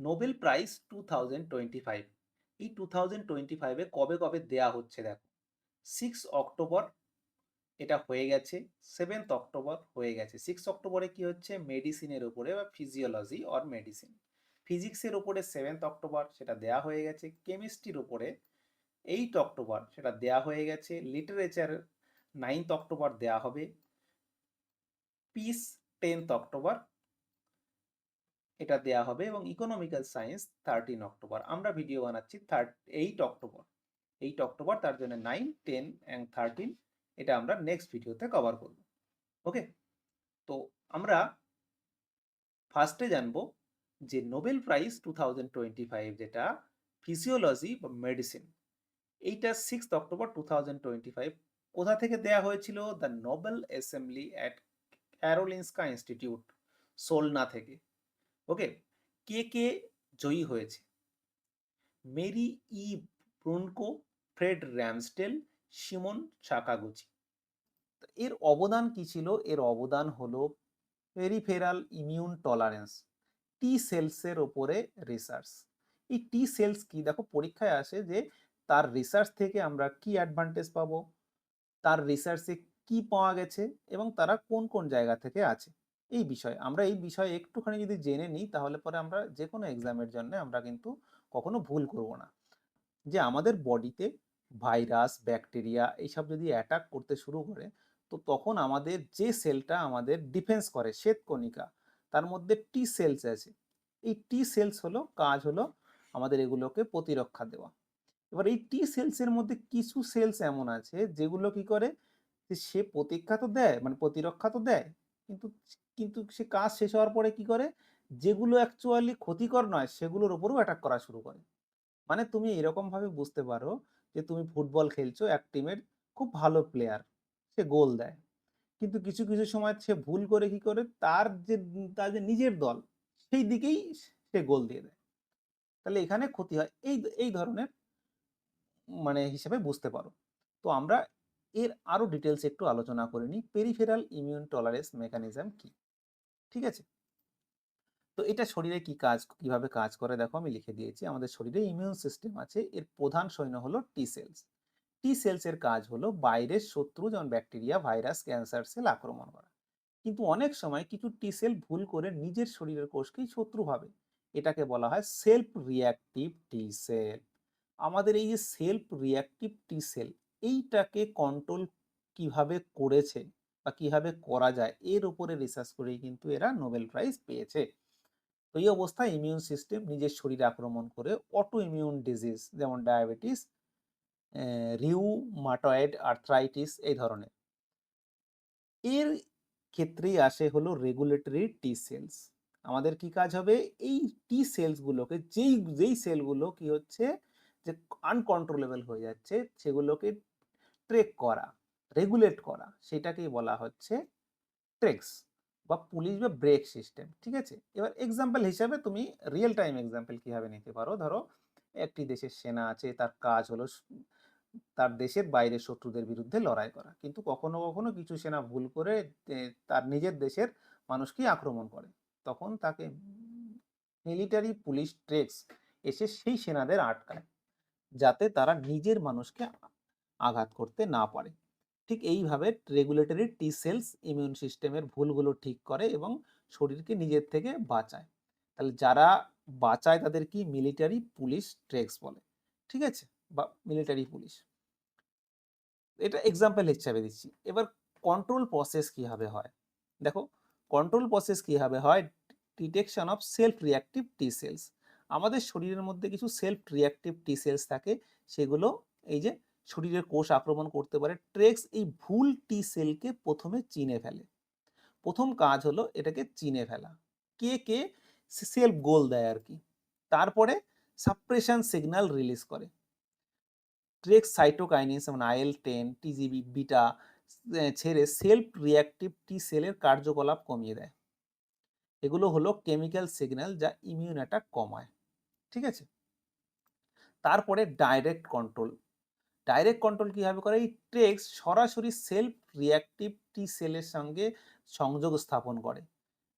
Nobel prize two thousand twenty five এই two thousand twenty ফাইভে কবে কবে দেয়া হচ্ছে দেখো? সিক্স অক্টোবর এটা হয়ে গেছে সেভেন্থ অক্টোবর হয়ে গেছে। সিক্স অক্টোবরে কি হচ্ছে? মেডিসিনের উপরে বা ফিজিওলজি অর মেডিসিন ফিজিক্সের উপরে সেভেন্থ অক্টোবর সেটা দেয়া হয়ে গেছে কেমিস্ট্রির উপরে এইট অক্টোবর সেটা দেয়া হয়ে গেছে লিটারেচার নাইনথ অক্টোবর দেয়া হবে। পিস টেন্থ অক্টোবর এটা দেয়া হবে এবং ইকোনমিক্যাল সায়েন্স থার্টিন অক্টোবর আমরা ভিডিও বানাচ্ছি thirty eight October eight October তার জন্য নাইন টেন অ্যান্ড থার্টিন এটা আমরা নেক্সট ভিডিওতে কভার করব। ওকে তো আমরা ফার্স্টে জানব যে Nobel prize two thousand twenty five যেটা ফিজিওলজি বা মেডিসিন এইটা six October two thousand twenty five কোথা থেকে দেয়া হয়েছিল? The Nobel assembly at Karolinska Institute Solna থেকে। ওকে, কে কে জয়ী হয়েছে? Mary E Brunkow, Fred Ramsdell, Simon Sakaguchi. এর অবদান কি ছিল? এর অবদান হলো পেরিফেরাল ইমিউন টলারেন্স টি সেলসের ওপরে রিসার্চ এই টি সেলস কি? দেখো, পরীক্ষায় আসে যে তার রিসার্চ থেকে আমরা কি অ্যাডভান্টেজ পাবো? তার রিসার্চে কি পাওয়া গেছে? এবং তারা কোন কোন জায়গা থেকে আছে? এই বিষয়। আমরা এই বিষয়ে একটুখানি যদি জেনে নিই, তাহলে পরে আমরা যে কোনো এক্সামের জন্য আমরা কিন্তু কখনো ভুল করব না। যে আমাদের বডিতে ভাইরাস ব্যাকটেরিয়া এইসব যদি অ্যাটাক করতে শুরু করে, তো তখন আমাদের যে সেলটা আমাদের ডিফেন্স করে, শ্বেতকণিকা, তার মধ্যে টি সেলস আছে। এই টি সেলস হলো, কাজ হলো আমাদের এগুলোকে প্রতিরক্ষা দেওয়া। এবার এই টি সেলসের মধ্যে কিছু সেলস এমন আছে, যেগুলো কি করে? সে প্রতীক্ষা তো দেয় মানে প্রতিরক্ষা তো দেয় কিন্তু কিন্তু সে কাজ শেষ হওয়ার পরে কি করে? যেগুলো অ্যাকচুয়ালি ক্ষতিকর নয়, সেগুলোর উপরেও অ্যাটাক করা শুরু করে। মানে তুমি এরকম ভাবে বুঝতে পারো যে তুমি ফুটবল খেলছো, এক টিমের খুব ভালো প্লেয়ার সে গোল দেয়। কিন্তু কিছু কিছু সময় সে ভুল করে কি করে? তার যে তার যে নিজের দল, সেই দিকেই সে গোল দিয়ে দেয়। তাহলে এখানে ক্ষতি হয়। এই এই ধরনের মানে হিসেবে বুঝতে পারো। তো আমরা এর আরও ডিটেলস একটু আলোচনা করে নিই পেরিফেরাল ইমিউন টলারেন্স মেকানিজম কি? ঠিক আছে? তো এটা শরীরে কি কাজ, কীভাবে কাজ করে? দেখো আমি লিখে দিয়েছি, আমাদের শরীরে ইমিউন সিস্টেম আছে, এর প্রধান সৈন্য হলো টি সেলস টি সেলস এর কাজ হলো বাইরের শত্রু যেমন ব্যাকটেরিয়া ভাইরাস ক্যান্সার সেল আক্রমণ করা। কিন্তু অনেক সময় কিছু টি সেল ভুল করে নিজের শরীরের কোষকেই শত্রু ভাবে। এটাকে বলা হয় সেলফ রিয়াক্টিভ টি সেল আমাদের এই যে সেলফ রিয়াক্টিভ টি সেল এইটাকে কন্ট্রোল কীভাবে করেছে বা কীভাবে করা যায়, এর উপরে রিসার্চ করেই কিন্তু এরা নোবেল প্রাইজ পেয়েছে। তো এই অবস্থায় ইমিউন সিস্টেম নিজের শরীরে আক্রমণ করে অটো ইমিউন ডিজিজ যেমন ডায়াবেটিস রিউমাটয়েড আর্থ্রাইটিস এই ধরনের। এর ক্ষেত্রেই আসে হলো রেগুলেটরি টি সেলস আমাদের কি কাজ হবে? এই টি সেলসগুলোকে যেই যেই সেলগুলো কি হচ্ছে যে আনকন্ট্রোলেবল হয়ে যাচ্ছে, সেগুলোকে ট্রেক করা, রেগুলেট করা, সেটাকেই বলা হচ্ছে ট্রেক্স বা পুলিশ বা ব্রেক সিস্টেম, ঠিক আছে? এবার এক্সাম্পল হিসাবে তুমি রিয়েল টাইম এক্সাম্পল কীভাবে নিতে পারো? ধরো, একটি দেশের সেনা আছে, তার কাজ হলো তার দেশের বাইরে শত্রুদের বিরুদ্ধে লড়াই করা। কিন্তু কখনো কখনো কিছু সেনা ভুল করে তার নিজের দেশের মানুষকেই আক্রমণ করে। তখন তাকে মিলিটারি পুলিশ ট্রেক্স এসে সেই সেনাদের আটকায়, যাতে তারা নিজের মানুষকে আঘাত করতে না পারে। ঠিক এইভাবে রেগুলেটরি টি সেলস ইমিউন সিস্টেমের ভুলগুলো ঠিক করে এবং শরীরকে নিজের থেকে বাঁচায়। তাহলে যারা বাঁচায় তাদের কি মিলিটারি পুলিশ ট্রেক্স বলে? ঠিক আছে? বা মিলিটারি পুলিশ। এটা এক্সাম্পল হিসাবে দিচ্ছি। এবার কন্ট্রোল প্রসেস কীভাবে হয়? দেখো কন্ট্রোল প্রসেস কীভাবে হয়? Detection of self reactive T cells আমাদের শরীরের মধ্যে কিছু সেলফ রিয়াক্টিভ টি সেলস থাকে, সেগুলো এই যে শরীরের কোষ আক্রমণ করতে পারে। ট্রেক্স এই ভুল টি সেলকে প্রথমে চিনে ফেলে। প্রথম কাজ হলো এটাকে চিনে ফেলা। কে কে? সেলফ গোল দেয় আর কি। তারপরে সাপ্রেশন সিগন্যাল রিলিজ করে। ট্রেক্স সাইটোকাইনিস যেমন আইএল টেন টিজিবি বিটা ছেড়ে সেলফ রিয়াক্টিভ টি সেলের কার্যকলাপ কমিয়ে দেয়। এগুলো হলো কেমিক্যাল সিগন্যাল যা ইমিউন অ্যাটাক কমায়। ঠিক আছে? তারপরে ডাইরেক্ট কন্ট্রোল ডাইরেক্ট কন্ট্রোল কীভাবে করে? এই ট্রেক্স সরাসরি সেলফ রিয়াক্টিভ টি সেলের সঙ্গে সংযোগ স্থাপন করে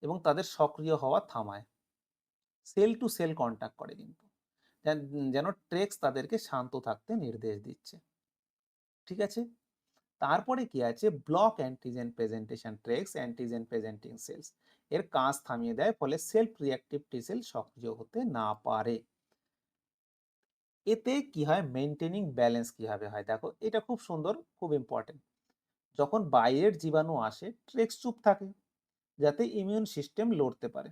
এবং তাদের সক্রিয় হওয়া থামায়। সেল টু সেল কন্ট্যাক্ট করে কিন্তু। যেন- ট্রেক্স তাদেরকে শান্ত থাকতে নির্দেশ দিচ্ছে। ঠিক আছে? তারপরে কি আছে? Block antigen presentation Tregs antigen presenting cells এর কাজ থামিয়ে দেয়, ফলে সেলফ রিঅ্যাক্টিভ টি সেল সক্রিয় হতে না পারে। এতে কি হয়? মেনটেনিং ব্যালেন্স কীভাবে হয়? দেখো, এটা খুব সুন্দর, খুব ইম্পর্টেন্ট যখন বাইরের জীবাণু আসে, ট্রেক্স চুপ থাকে, যাতে ইমিউন সিস্টেম লড়তে পারে।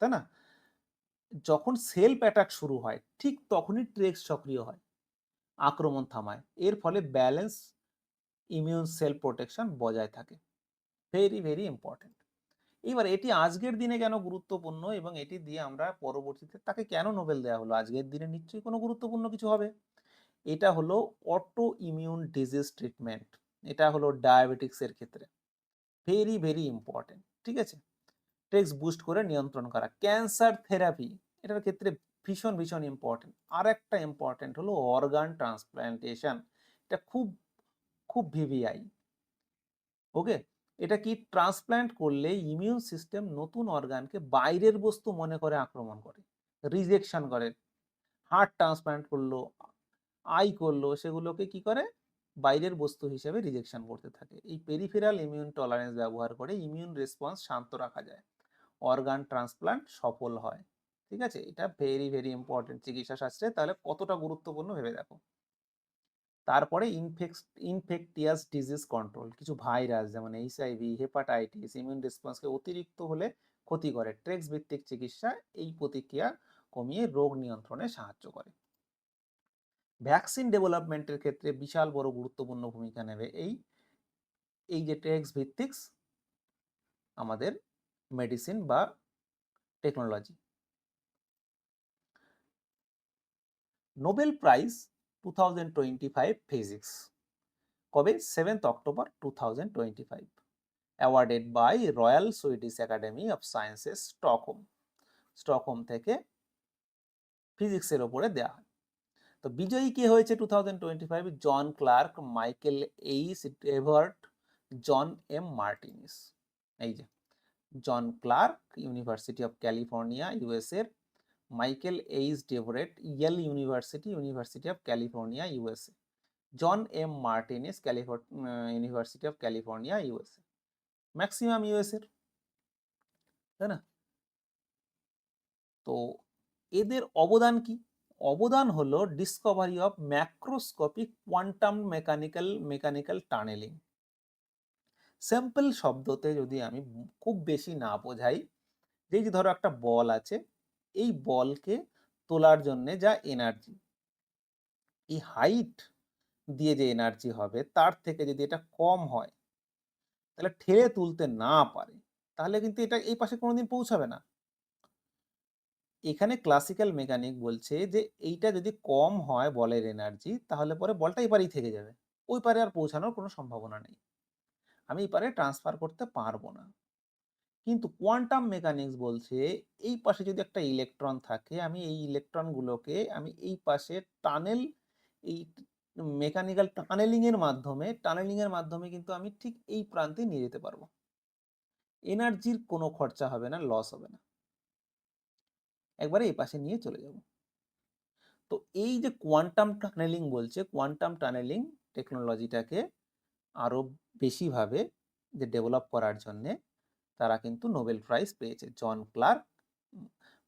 তাই না? যখন সেলফ অ্যাটাক শুরু হয়, ঠিক তখনই ট্রেক্স সক্রিয় হয়, আক্রমণ থামায়। এর ফলে ব্যালেন্স ইমিউন সেল প্রোটেকশন বজায় থাকে। ভেরি ভেরি ইম্পর্টেন্ট এবার এটি আজকের দিনে কেন গুরুত্বপূর্ণ এবং এটি দিয়ে আমরা পরবর্তীতে তাকে কেন নোবেল দেওয়া হলো? আজকের দিনে নিশ্চয়ই কোনো গুরুত্বপূর্ণ কিছু হবে। এটা হলো অটো ইমিউন ডিজিজ ট্রিটমেন্ট এটা হলো ডায়াবেটিক্সের ক্ষেত্রে। ভেরি ভেরি ইম্পর্টেন্ট ঠিক আছে? টেক্স বুস্ট করে নিয়ন্ত্রণ করা। ক্যান্সার থেরাপি এটার ক্ষেত্রে ভীষণ ভীষণ ইম্পর্টেন্ট আর একটা ইম্পর্টেন্ট হলো অর্গান ট্রান্সপ্ল্যান্টেশন এটা খুব খুব ভিভিআই ওকে এটা কি ট্রান্সপ্ল্যান্ট করলে ইমিউন সিস্টেম নতুন অর্গানকে বাইরের বস্তু মনে করে আক্রমণ করে? রিজেকশন করে। হার্ট ট্রান্সপ্ল্যান্ট করল, আই করল, সেগুলোকে কি করে? বাইরের বস্তু হিসেবে রিজেকশন করতে থাকে। এই পেরিফেরাল ইমিউন টলারেন্স ব্যবহার করে ইমিউন রেসপন্স শান্ত রাখা যায়। অর্গান ট্রান্সপ্লান্ট সফল হয়। ঠিক আছে? এটা ভেরি ভেরি ইম্পর্টেন্ট চিকিৎসা শাস্ত্রে। তাহলে কতটা গুরুত্বপূর্ণ ভেবে দেখো। তারপরে ইনফেক্স ইনফেক্টিয়াস ডিজিজ কন্ট্রোল কিছু ভাইরাস যেমন এইচআইভি হেপাটাইটিস ইমিউন রেসপন্সকে অতিরিক্ত হলে ক্ষতি করে। ট্রেক্স ভিত্তিক চিকিৎসা এই প্রতিক্রিয়া কমিয়ে রোগ নিয়ন্ত্রণে সাহায্য করে। ভ্যাকসিন ডেভেলপমেন্টের ক্ষেত্রে বিশাল বড় গুরুত্বপূর্ণ ভূমিকা নেবে এই এই যে ট্রেক্স ভিত্তিক আমাদের মেডিসিন বা technology Nobel prize two thousand twenty five physics কবে? Seventh October two thousand twenty five awarded by Royal Swedish Academy of Sciences Stockholm Stockholm থেকে ফিজিক্সের ওপরে দেওয়া হয়। তো বিজয়ী কে হয়েছে two thousand twenty five John Clarke Michael H Devoret John M Martinis. এই যে, John Clarke university of California ইউএসএর Michael H Devoret Yale university university of California, USA. John M Martinis, California university of California, USA. Maximum ইউএসএর, তাই না? তো এদের অবদান কি? অবদান হলো discovery of macroscopic quantum mechanical mechanical tunneling simple শব্দতে যদি আমি খুব বেশি না বোঝাই যে যে ধরো একটা বল আছে এই বলকে তোলার জন্য যা এনার্জি এই হাইট দিয়ে যে এনার্জি হবে তার থেকে যদি এটা কম হয়, তাহলে ঠেলে তুলতে না পারে, তাহলে কিন্তু এটা এই পাশে কোনোদিন পৌঁছাবে না। এখানে ক্লাসিক্যাল মেকানিক বলছে যে এইটা যদি কম হয় বলের এনার্জি তাহলে পরে বলটা এই পারেই থেকে যাবে। ওই পারে আর পৌঁছানোর কোনো সম্ভাবনা নেই। আমি এই পারে ট্রান্সফার করতে পারব না। কিন্তু কোয়ান্টাম মেকানিক্স বলছে, এই পাশে যদি একটা ইলেকট্রন থাকে, আমি এই ইলেকট্রনগুলোকে আমি এই পাশে টানেল, এই মেকানিক্যাল টানেলিং এর মাধ্যমে টানেলিং এর মাধ্যমে কিন্তু আমি ঠিক এই প্রান্তে নিয়ে যেতে পারব। এনার্জির কোনো খরচা হবে না, লস হবে না। একবারে এই পাশে নিয়ে চলে যাব। তো এই যে কোয়ান্টাম টানেলিং বলছে, কোয়ান্টাম টানেলিং টেকনোলজিটাকে আরও বেশিভাবে যে ডেভেলপ করার জন্যে তারা কিন্তু নোবেল প্রাইজ পেয়েছে। John Clarke,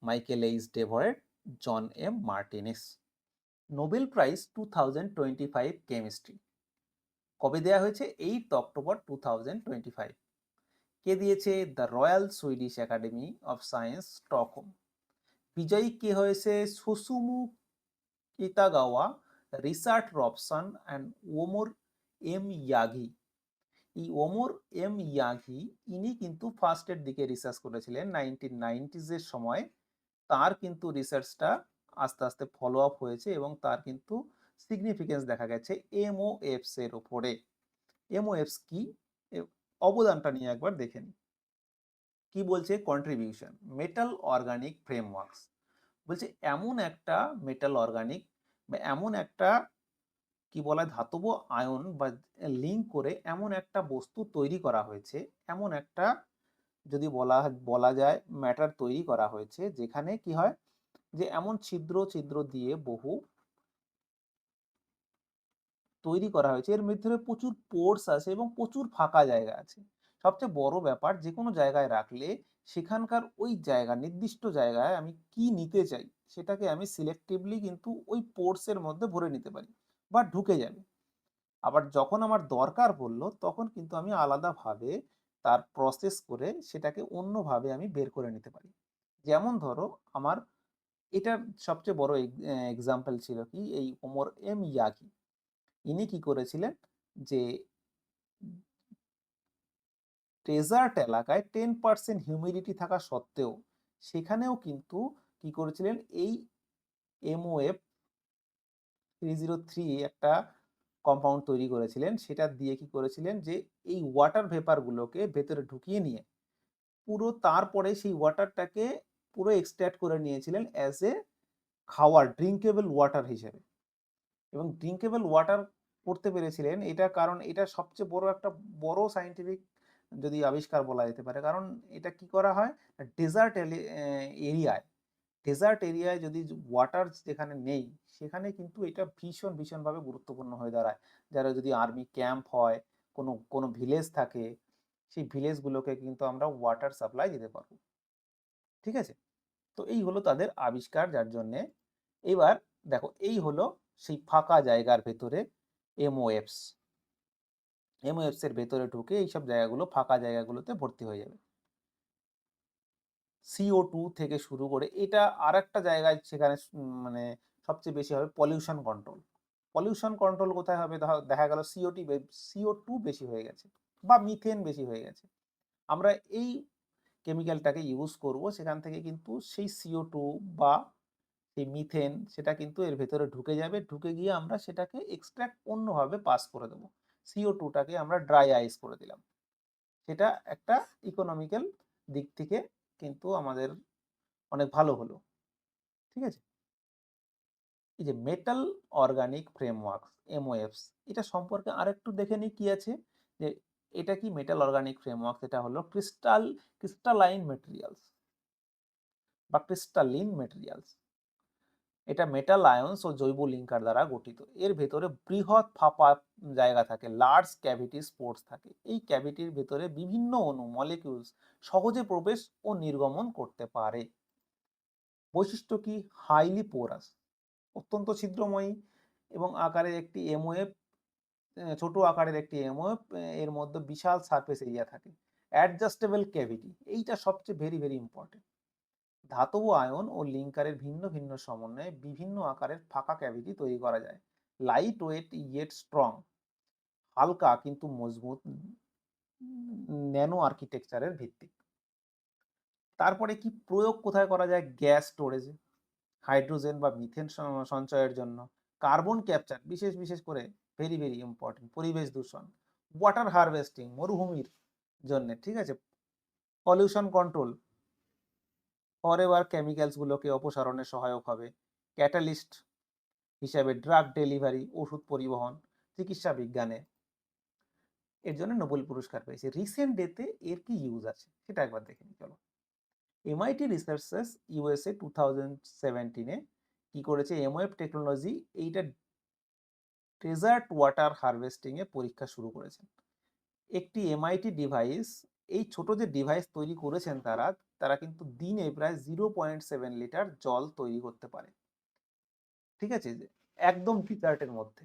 Michael H Devoret John M Martinis. Nobel prize two thousand twenty five chemistry. কবে দেওয়া হয়েছে? Eight October two thousand twenty five. কে দিয়েছে? The Royal Swedish Academy of Science, Stockholm. বিজয়ী কে হয়েছে? Susumu Kitagawa Richard Robson, and Omar M Yaghi. এই Omar M Yagi ইনি কিন্তু ফার্স্টের দিকে রিসার্চ করেছিলেন নাইনটিন নাইনটিজের সময়। তার কিন্তু রিসার্চটা আস্তে আস্তে ফলো আপ হয়েছে এবং তার কিন্তু সিগনিফিকেন্স দেখা গেছে এমওএফস এর ওপরে। এমওএফস কি? অবদানটা নিয়ে একবার দেখে নিই। কি বলছে? কন্ট্রিবিউশন মেটাল অর্গানিক ফ্রেমওয়ার্কস বলছে এমন একটা মেটাল অর্গানিক বা এমন একটা কি বলা ধাতব আয়ন বা লিঙ্ক করে এমন একটা বস্তু তৈরি করা হয়েছে, এমন একটা যদি বলা বলা যায় ম্যাটার তৈরি করা হয়েছে, যেখানে কি হয় যে এমন ছিদ্র ছিদ্র দিয়ে বহু তৈরি করা হয়েছে। এর ভিতরে প্রচুর পোর্স আছে এবং প্রচুর ফাঁকা জায়গা আছে। সবচেয়ে বড় ব্যাপার যে কোনো জায়গায় রাখলে সেখানকার ওই জায়গা, নির্দিষ্ট জায়গায় আমি কি নিতে চাই, সেটাকে আমি সিলেক্টিভলি কিন্তু ওই পোর্সের মধ্যে ভরে নিতে পারি। বা ঢুকে যাবে। আবার যখন আমার দরকার পড়ল, তখন কিন্তু আমি আলাদাভাবে তার প্রসেস করে সেটাকে অন্যভাবে আমি বের করে নিতে পারি। যেমন ধরো, আমার এটার সবচেয়ে বড় এক্সাম্পল ছিল কি? এই ওমর এম ইয়াকি। ইনি কি করেছিলেন? যে ডেজার্ট এলাকায় টেন পার্সেন্ট হিউমিডিটি থাকা সত্ত্বেও, সেখানেও কিন্তু কি করেছিলেন? এই এমওএফ থ্রি জিরো থ্রি একটা কম্পাউন্ড তৈরি করেছিলেন। সেটা দিয়ে কি করেছিলেন যে, এই ওয়াটার ভেপারগুলোকে ভেতরে ঢুকিয়ে নিয়ে পুরো তারপরে সেই ওয়াটারটাকে পুরো এক্সট্র্যাক্ট করে নিয়েছিলেন অ্যাজ এ খাওয়ার ড্রিঙ্কেবল ওয়াটার হিসেবে। এবং ড্রিঙ্কেবল ওয়াটার করতে পেরেছিলেন, এটা কারণ এটা সবচেয়ে বড় একটা বড় সাইন্টিফিক যদি আবিষ্কার বলা যেতে পারে, কারণ এটা কি করা হয়? ডেজার্ট এরিয়ায় ডেজার্ট এরিয়ায় যদি ওয়াটার যেখানে নেই, সেখানে কিন্তু এটা ভীষণ, ভীষণভাবে গুরুত্বপূর্ণ হয়ে দাঁড়ায়। যারা যদি আর্মি ক্যাম্প হয়, কোনো কোনো ভিলেজ থাকে, সেই ভিলেজগুলোকে কিন্তু আমরা ওয়াটার সাপ্লাই দিতে পারব। ঠিক আছে? তো এই হলো তাদের আবিষ্কার, যার জন্যে এবার দেখো, এই হলো সেই ফাঁকা জায়গার ভেতরে এমওএফস এমওএফস এর ভেতরে ঢুকে এইসব জায়গাগুলো ফাঁকা জায়গাগুলোতে ভর্তি হয়ে যাবে। সিও টু থেকে শুরু করে এটা আর একটা জায়গায় সেখানে মানে সবচেয়ে বেশি হবে পলিউশন কন্ট্রোল পলিউশন কন্ট্রোল কোথায় হবে? দেখা গেল সিওটি সিও টু বেশি হয়ে গেছে বা মিথেন বেশি হয়ে গেছে। আমরা এই কেমিক্যালটাকে ইউজ করব, সেখান থেকে কিন্তু সেই সিও টু বা সেই মিথেন সেটা কিন্তু এর ভেতরে ঢুকে যাবে, ঢুকে গিয়ে আমরা সেটাকে এক্সট্রাক্ট অন্যভাবে পাস করে দেবো। সিও টুটাকে আমরা ড্রাই আইস করে দিলাম। সেটা একটা ইকোনমিক্যাল দিক থেকে কিন্তু আমাদের অনেক ভালো হলো। ঠিক আছে? এই যে মেটাল অর্গানিক ফ্রেমওয়ার্কস, এমওএফস, এটা সম্পর্কে আর একটু দেখে নিই কি আছে? যে এটা কি মেটাল অর্গানিক ফ্রেমওয়ার্ক এটা হলো ক্রিস্টাল, ক্রিস্টালাইন মেটেরিয়ালস বা ক্রিস্টালিন মেটেরিয়ালস। এটা মেটাল আয়ন্স ও জৈব লিঙ্কার দ্বারা গঠিত। এর ভেতরে বৃহৎ ফাঁপা জায়গা থাকে লার্জ ক্যাভিটি স্পোর্টস থাকে। এই ক্যাভিটির ভেতরে বিভিন্ন অণু মলিকিউলস সহজে প্রবেশ ও নির্গমন করতে পারে। বৈশিষ্ট্য কি? হাইলি পোরাস অত্যন্ত ছিদ্রময়ী এবং আকারের একটি এমওএফ ছোট আকারের একটি এমওএফ এর মধ্যে বিশাল সারফেস এরিয়া থাকে। অ্যাডজাস্টেবল ক্যাভিটি এইটা সবচেয়ে ভেরি ভেরি ইম্পর্টেন্ট ধাতব আয়ন ও লিঙ্কারের ভিন্ন ভিন্ন সমন্বয়ে বিভিন্ন আকারের ফাঁকা ক্যাভিটি তৈরি করা যায়। লাইট ওয়েট ইয়েট স্ট্রং হালকা কিন্তু মজবুত ন্যানো আর্কিটেকচারের ভিত্তিক তারপরে কি প্রয়োগ কোথায় করা যায়? গ্যাস স্টোরেজে, হাইড্রোজেন বা মিথেন সঞ্চয়ের জন্য। কার্বন ক্যাপচার, বিশেষ বিশেষ করে ভেরি ভেরি ইম্পর্টেন্ট পরিবেশ দূষণ ওয়াটার হারভেস্টিং মরুভূমির জন্য, ঠিক আছে? পলিউশন কন্ট্রোল ফরএভার কেমিক্যালসগুলোকে অপসারণে সহায়ক হবে। ক্যাটালিস্ট হিসাবে ড্রাগ ডেলিভারি ওষুধ পরিবহন, চিকিৎসা বিজ্ঞানে। এর জন্য নোবেল পুরস্কার পেয়েছে। রিসেন্ট ডেতে এর কি ইউজ আছে? সেটা একবার দেখে নিই, চলো। MIT researches USA two thousand সেভেন্টিনে কি করেছে? এমওএফ টেকনোলজি এইটা ডেজার্ট ওয়াটার হারভেস্টিংয়ে পরীক্ষা শুরু করেছেন একটি এমআইটি ডিভাইস এই ছোট যে ডিভাইস তৈরি করেছেন তারা তারা কিন্তু দিনে প্রায় জিরো পয়েন্ট সেভেন লিটার জল তৈরি করতে পারে। ঠিক আছে? একদম ফিচার্টের মধ্যে।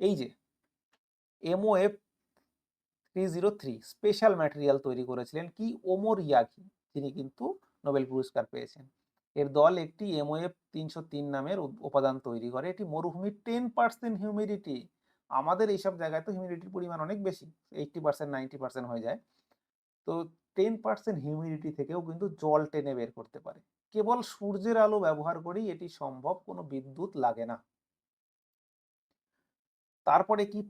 এই যে MOF three zero three special material তৈরি করেছিলেন কি? ওমর ইয়াকি তিনি কিন্তু নোবেল পুরস্কার পেয়েছেন। এর দল একটি এমওএফ তিনশো তিন নামের উপাদান তৈরি করে। এটি মরুভূমির টেন পার্সেন্ট হিউমিডিটি আমাদের এইসব জায়গায় তো হিউমিডিটির পরিমাণ অনেক বেশি এইটটি পার্সেন্ট নাইনটি পার্সেন্ট হয়ে যায়। তো টেন পার্সেন্ট হিউমিডিটি থেকেও কিন্তু জল টেনে বের করতে পারে। কেবল সূর্যের আলো ব্যবহার করেই এটি সম্ভব, কোনো বিদ্যুৎ লাগে না। তারপরে কি?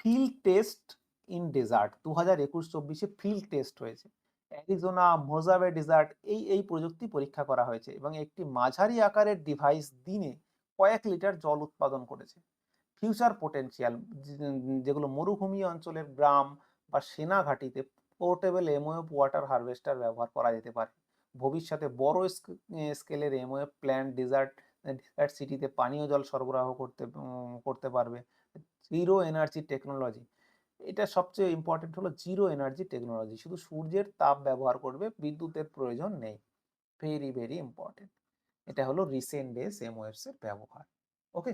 ফিল্ড টেস্ট ইন ডেজার্ট দু হাজার একুশ চব্বিশে ফিল্ড টেস্ট হয়েছে। অ্যারিজোনা মোজাবে ডেজার্ট এই এই প্রযুক্তি পরীক্ষা করা হয়েছে এবং একটি মাঝারি আকারের ডিভাইস দিনে কয়েক লিটার জল উৎপাদন করেছে। ফিউচার পোটেনশিয়াল যেগুলো মরুভূমি অঞ্চলের গ্রাম বা সেনা ঘাটিতে পোর্টেবল এমওএফ ওয়াটার হারভেস্টার ব্যবহার করা যেতে পারে। ভবিষ্যতে বড় স্কেলের এমওএফ প্ল্যান্ট ডেজার্ট ডিজার্ট সিটিতে পানীয় জল সরবরাহ করতে করতে পারবে। জিরো এনার্জি টেকনোলজি এটা সবচেয়ে ইম্পর্টেন্ট হলো জিরো এনার্জি টেকনোলজি শুধু সূর্যের তাপ ব্যবহার করবে, বিদ্যুতের প্রয়োজন নেই। ভেরি ভেরি ইম্পর্টেন্ট এটা হলো রিসেন্ট ডেজ এমওএফস এর ব্যবহার। ওকে